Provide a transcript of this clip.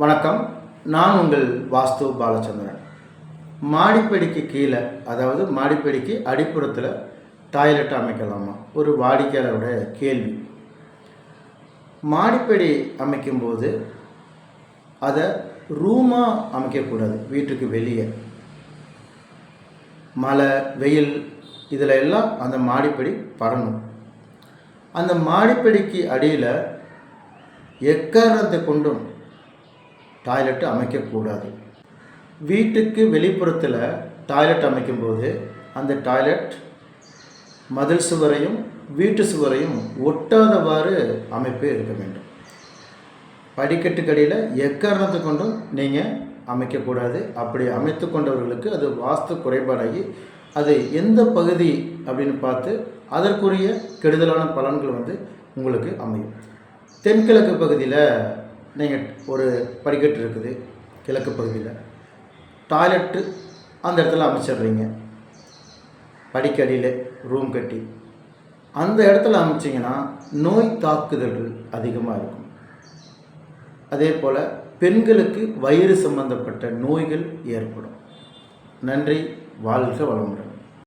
வணக்கம். நான் உங்கள் வாஸ்து பாலச்சந்திரன். மாடிப்படிக்கு கீழே அதாவது மாடிப்படிக்கு அடிப்புறத்தில் டாய்லெட் அமைக்கலாமா? ஒரு வாடிக்கையாளரோட கேள்வி. மாடிப்படி அமைக்கும்போது அதை ரூமாக அமைக்கக்கூடாது வீட்டுக்கு வெளியே. மழை வெயில் இதில் எல்லாம் அந்த மாடிப்படி படணும். அந்த மாடிப்படிக்கு அடியில் எக்காரணத்தை கொண்டும் டாய்லெட்டு அமைக்கக்கூடாது. வீட்டுக்கு வெளிப்புறத்தில் டாய்லெட் அமைக்கும்போது அந்த டாய்லெட் மதில் சுவரையும் வீட்டு சுவரையும் ஒட்டாதவாறு அமைப்பு இருக்க வேண்டும். படிக்கட்டுக்கடியில் எக்காரணத்தை கொண்டும் நீங்கள் அமைக்கக்கூடாது. அப்படி அமைத்து கொண்டவர்களுக்கு அது வாஸ்து குறைபாடாகி அது எந்த பகுதி அப்படின்னு பார்த்து அதற்குரிய கெடுதலான பலன்கள் வந்து உங்களுக்கு அமையும். தென்கிழக்கு பகுதியில் நீங்கள் ஒரு படிக்கட்டு இருக்குது கிழக்கு பகுதியில். டாய்லெட்டு அந்த இடத்துல அமைச்சிடுறீங்க. படிக்கடியில் ரூம் கட்டி. அந்த இடத்துல அமைச்சிங்கன்னா நோய் தாக்குதல்கள் அதிகமாக இருக்கும். அதே போல் பெண்களுக்கு வயிறு சம்பந்தப்பட்ட நோய்கள் ஏற்படும். நன்றி வாழ்க வளமுடன்.